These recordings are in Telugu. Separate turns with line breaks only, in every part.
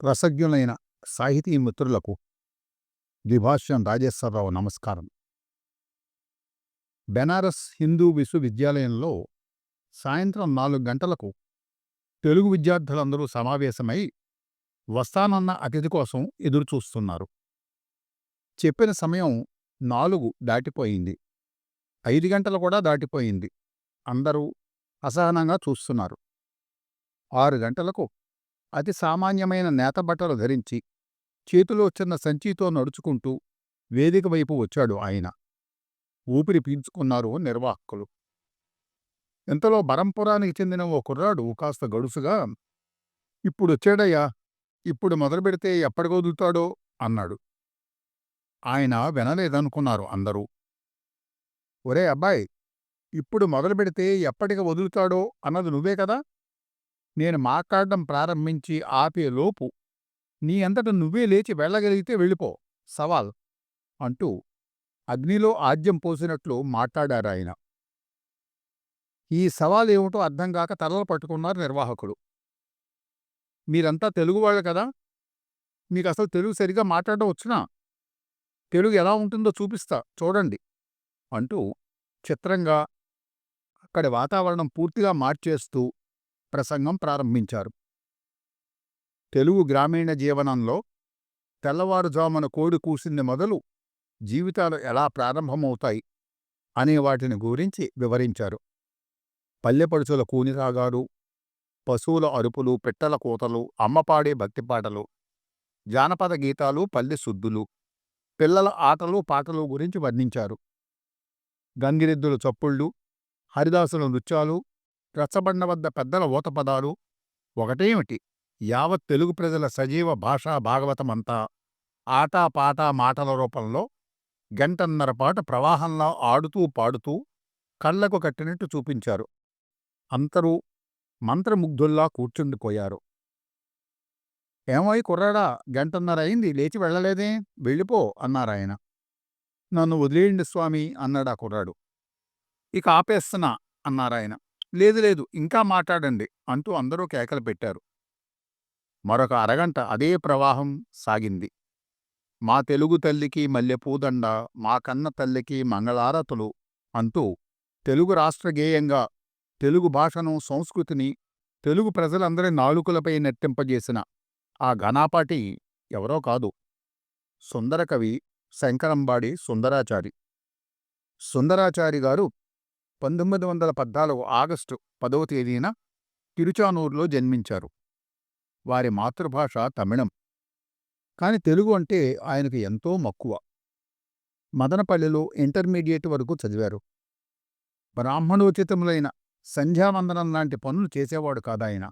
రసజ్ఞులైన సాహితీ మిత్రులకు ద్విభాష్యం రాజేశ్వరరావు నమస్కారం. బెనారస్ హిందూ విశ్వవిద్యాలయంలో సాయంత్రం నాలుగు గంటలకు తెలుగు విద్యార్థులందరూ సమావేశమై వస్తానన్న అతిథి కోసం ఎదురుచూస్తున్నారు. చెప్పిన సమయం నాలుగు దాటిపోయింది. ఐదు గంటలు కూడా దాటిపోయింది. అందరూ అసహనంగా చూస్తున్నారు. ఆరు గంటలకు అతి సామాన్యమైన నేత బట్టలు ధరించి చేతిలో చిన్న సంచితో నడుచుకుంటూ వేదిక వైపు వచ్చాడు ఆయన. ఊపిరి పీల్చుకున్నారు నిర్వాహకులు. ఇంతలో బరంపురానికి చెందిన ఓ కుర్రాడు కాస్త గడుసుగా ఇప్పుడొచ్చాడయ్యా ఇప్పుడు మొదలు పెడితే ఎప్పటికొదులుతాడో అన్నాడు. ఆయన వినలేదనుకున్నారు అందరూ. ఒరే అబ్బాయి ఇప్పుడు మొదలు పెడితే ఎప్పటికి వదులుతాడో అన్నది నువ్వే కదా? నేను మాట్లాడడం ప్రారంభించి ఆపేలోపు నీ అంతట నువ్వే లేచి వెళ్ళగలిగితే వెళ్ళిపో సవాల్ అంటూ అగ్నిలో ఆజ్యం పోసినట్లు మాట్లాడారాయన ఈ సవాల్ ఏమిటో అర్థంగాక తలలు పట్టుకున్నారు నిర్వాహకుడు మీరంతా తెలుగువాళ్ళు కదా? మీకు అసలు తెలుగు సరిగా మాట్లాడడం వచ్చినా? తెలుగు ఎలా ఉంటుందో చూపిస్తా చూడండి అంటూ చిత్రంగా అక్కడి వాతావరణం పూర్తిగా మార్చేస్తూ ప్రసంగం ప్రారంభించారు. తెలుగు గ్రామీణ జీవనంలో తెల్లవారుజామున కోడి కూసింది మొదలు జీవితాలు ఎలా ప్రారంభమవుతాయి అనే వాటిని గురించి వివరించారు. పల్లెపడుచుల కూనిరాగాలు పశువుల అరుపులు పిట్టల కూతలు అమ్మపాడే భక్తిపాటలు జానపద గీతాలు పల్లె శుద్ధులు పిల్లల ఆటలు పాటలు గురించి వర్ణించారు. గంగిరెద్దుల చప్పుళ్ళు హరిదాసుల నృత్యాలు రచ్చబండ వద్ద పెద్దల ఓతపదాలు ఒకటేమిటి? యావత్ తెలుగు ప్రజల సజీవ భాషా భాగవతమంతా ఆటాపాటా మాటల రూపంలో గంటన్నరపాటు ప్రవాహంలా ఆడుతూ పాడుతూ కళ్ళకు కట్టినట్టు చూపించారు. అంతరూ మంత్రముగ్ధుల్లా కూర్చుండిపోయారు. ఏమై కుర్రాడా గంటన్నర అయింది లేచి వెళ్ళలేదే వెళ్ళిపో అన్నారాయన నన్ను వదిలేయండి స్వామి అన్నాడా కుర్రాడు. ఇక ఆపేస్తున్నా అన్నారాయన లేదు లేదు. ఇంకా మాట్లాడండి అంటూ అందరూ కేకలు పెట్టారు. మరొక అరగంట అదే ప్రవాహం సాగింది. మా తెలుగు తల్లికి మల్లెపూదండ మా కన్న తల్లికి మంగళారతులు అంటూ తెలుగు రాష్ట్ర గేయంగా తెలుగు భాషను సంస్కృతిని తెలుగు ప్రజలందరి నాలుకలపై నెట్టింపజేసిన ఆ ఘనాపాటి ఎవరో కాదు. సుందరకవి శంకరంబాడి సుందరాచారి. సుందరాచారి గారు పంతొమ్మిది వందల పద్నాలుగు ఆగస్టు పదవ తేదీన తిరుచానూరులో జన్మించారు. వారి మాతృభాష తమిళం. కాని తెలుగు అంటే ఆయనకు ఎంతో మక్కువ. మదనపల్లిలో ఇంటర్మీడియట్ వరకు చదివారు. బ్రాహ్మణోచితములైన సంధ్యావందనం లాంటి పనులు చేసేవాడు కాదాయన.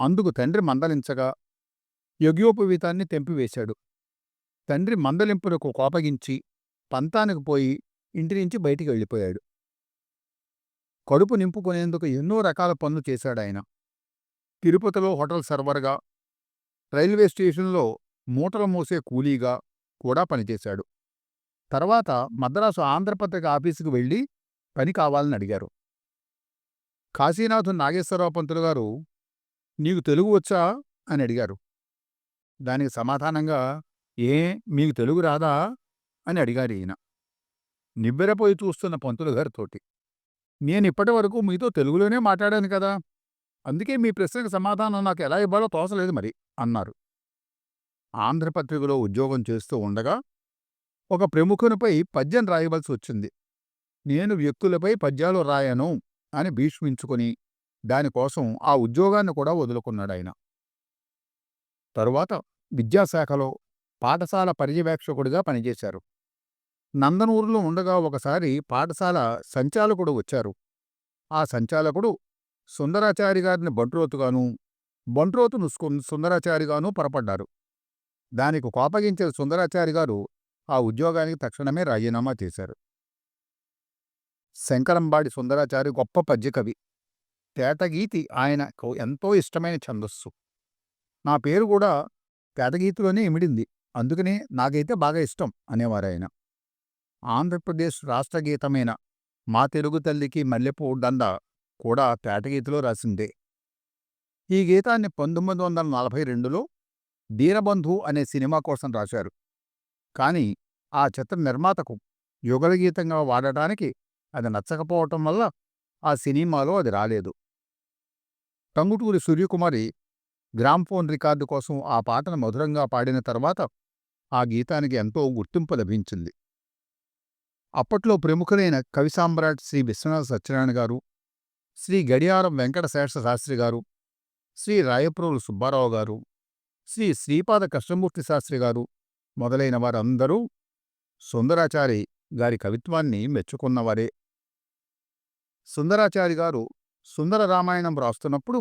అందుకు తండ్రి మందలించగా యజ్ఞోపవీతాన్ని తెంపివేశాడు. తండ్రి మందలింపులకు కోపగించి పంతానికి పోయి ఇంటి నుంచి బయటికి వెళ్ళిపోయాడు. కడుపు నింపుకునేందుకు ఎన్నో రకాల పనులు చేశాడాయన తిరుపతిలో హోటల్ సర్వర్గా రైల్వే స్టేషన్లో మూటలు మోసే కూలీగా కూడా పనిచేశాడు. తర్వాత మద్రాసు ఆంధ్రపత్రిక ఆఫీసుకు వెళ్ళి పని కావాలని అడిగారు. కాశీనాథు నాగేశ్వరరావు పంతులు గారు నీకు తెలుగు వచ్చా? అని అడిగారు. దానికి సమాధానంగా ఏ మీకు తెలుగు రాదా? అని అడిగారు ఈయన. నిబ్బెరపోయి చూస్తున్న పంతులు గారితోటి నేను ఇప్పటి వరకు మీతో తెలుగులోనే మాట్లాడాను కదా! అందుకే మీ ప్రశ్నకు సమాధానం నాకు ఎలా ఇవ్వాలో తోసలేదు మరి అన్నారు. ఆంధ్రపత్రికలో ఉద్యోగం చేస్తూ ఉండగా ఒక ప్రముఖునిపై పద్యం రాయవలసి వచ్చింది. నేను వ్యక్తులపై పద్యాలు రాయను అని భీష్మించుకుని దానికోసం ఆ ఉద్యోగాన్ని కూడా వదులుకున్నాడాయన. తరువాత విద్యాశాఖలో పాఠశాల పర్యవేక్షకుడిగా పనిచేశారు. నందనూరులో ఉండగా ఒకసారి పాఠశాల సంచాలకుడు వచ్చారు. ఆ సంచాలకుడు సుందరాచారి గారిని బంట్రోతుగాను బంట్రోతును సుందరాచారిగాను పొరపడ్డారు. దానికి కోపగించిన సుందరాచారి గారు ఆ ఉద్యోగానికి తక్షణమే రాజీనామా చేశారు. శంకరంబాడి సుందరాచారి గొప్ప పద్యకవి తేటగీతి ఆయనకు ఎంతో ఇష్టమైన ఛందస్సు. నా పేరు కూడా తేటగీతిలోనే ఇమిడింది. అందుకనే నాకైతే బాగా ఇష్టం అనేవారాయన. ఆంధ్రప్రదేశ్ రాష్ట్ర గీతమైన మా తెలుగు తల్లికి మల్లెపూ దండ కూడా తేటగీతిలో రాసిందే. ఈ గీతాన్ని పంతొమ్మిది వందల నలభై రెండులో దీనబంధు అనే సినిమా కోసం రాశారు. కానీ ఆ చిత్ర నిర్మాతకు యుగలగీతంగా వాడటానికి అది నచ్చకపోవటం వల్ల ఆ సినిమాలో అది రాలేదు. టంగుటూరి సూర్యకుమారి గ్రామ్ఫోన్ రికార్డు కోసం ఆ పాటను మధురంగా పాడిన తర్వాత ఆ గీతానికి ఎంతో గుర్తింపు లభించింది. అప్పట్లో ప్రముఖులైన కవి సామ్రాట్ శ్రీ విశ్వనాథ సత్యనారాయణ గారు శ్రీ గడియారం వెంకట శేష శాస్త్రి గారు శ్రీ రాయప్రోలు సుబ్బారావు గారు శ్రీ శ్రీపాద కృష్ణమూర్తి శాస్త్రి గారు మొదలైన వారందరూ సుందరాచారి గారి కవిత్వాన్ని మెచ్చుకున్నవారే. సుందరాచారి గారు సుందర రామాయణం రాస్తున్నప్పుడు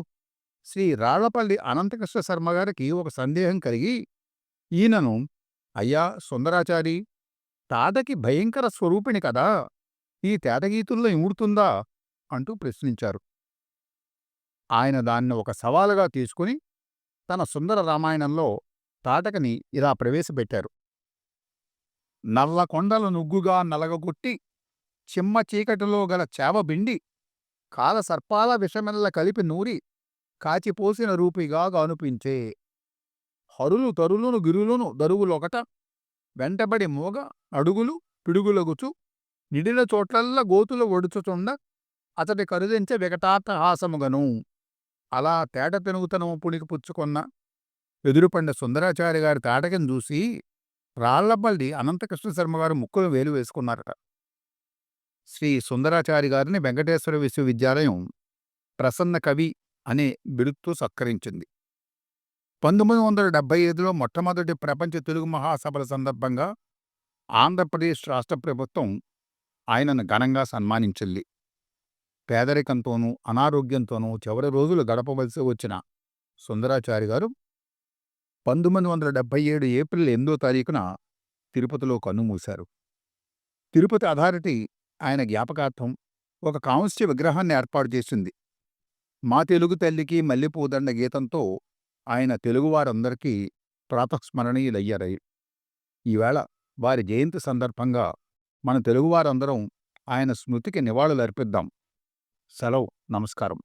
శ్రీ రాళ్ళపల్లి అనంతకృష్ణ శర్మ గారికి ఒక సందేహం కలిగి ఈయనను అయ్యా సుందరాచారి తాతకి భయంకర స్వరూపిణి కదా ఈ తేటగీతుల్లో ఇముడుతుందా? అంటూ ప్రశ్నించారు. ఆయన దాన్ని ఒక సవాలుగా తీసుకుని తన సుందర రామాయణంలో తాటకని ఇలా ప్రవేశపెట్టారు. నల్ల కొండల నుగ్గుగా నలగగొట్టి చిమ్మ చీకటిలో గల చేవబిండి కాలసర్పాల విషమెల్ల కలిపి నూరి కాచిపోసిన రూపిగా గానుపించే. హరులు తరులును గిరులును దరువులొకట వెంటబడి మూగ అడుగులు పిడుగులగుచు నిడిన చోట్లల్ల గోతులు ఒడుచుచుండ అతడి కరుదించే వికటాట్టహాసముగను అలా తేట తెనుగుతనము పుణికి పుచ్చుకున్న ఎదురుపండ సుందరాచార్య గారి తాటకం చూసి రాళ్ళపల్లి అనంతకృష్ణ శర్మ గారు ముక్కులు వేలు వేసుకున్నారట. శ్రీ సుందరాచారి గారిని వెంకటేశ్వర విశ్వవిద్యాలయం ప్రసన్న కవి అనే బిరుదుతో సత్కరించింది. పంతొమ్మిది వందల డెబ్బై ఐదులో మొట్టమొదటి ప్రపంచ తెలుగు మహాసభల సందర్భంగా ఆంధ్రప్రదేశ్ రాష్ట్ర ప్రభుత్వం ఆయనను ఘనంగా సన్మానించింది. పేదరికంతోనూ అనారోగ్యంతోనూ చివరి రోజులు గడపవలసి వచ్చిన సుందరాచారి గారు పంతొమ్మిది వందల డెబ్బై ఏడు ఏప్రిల్ ఎనిమిదో తారీఖున తిరుపతిలో కన్నుమూశారు. తిరుపతి అథారిటీ ఆయన జ్ఞాపకార్థం ఒక కాంస్య విగ్రహాన్ని ఏర్పాటు చేసింది. మా తెలుగు తల్లికి మల్లెపూదండ గీతంతో ఆయన తెలుగువారందరికీ ప్రాతస్మరణీయులయ్యారై. ఈవేళ వారి జయంతి సందర్భంగా మన తెలుగువారందరం ఆయన స్మృతికి నివాళులర్పిద్దాం. సెలవు. నమస్కారం.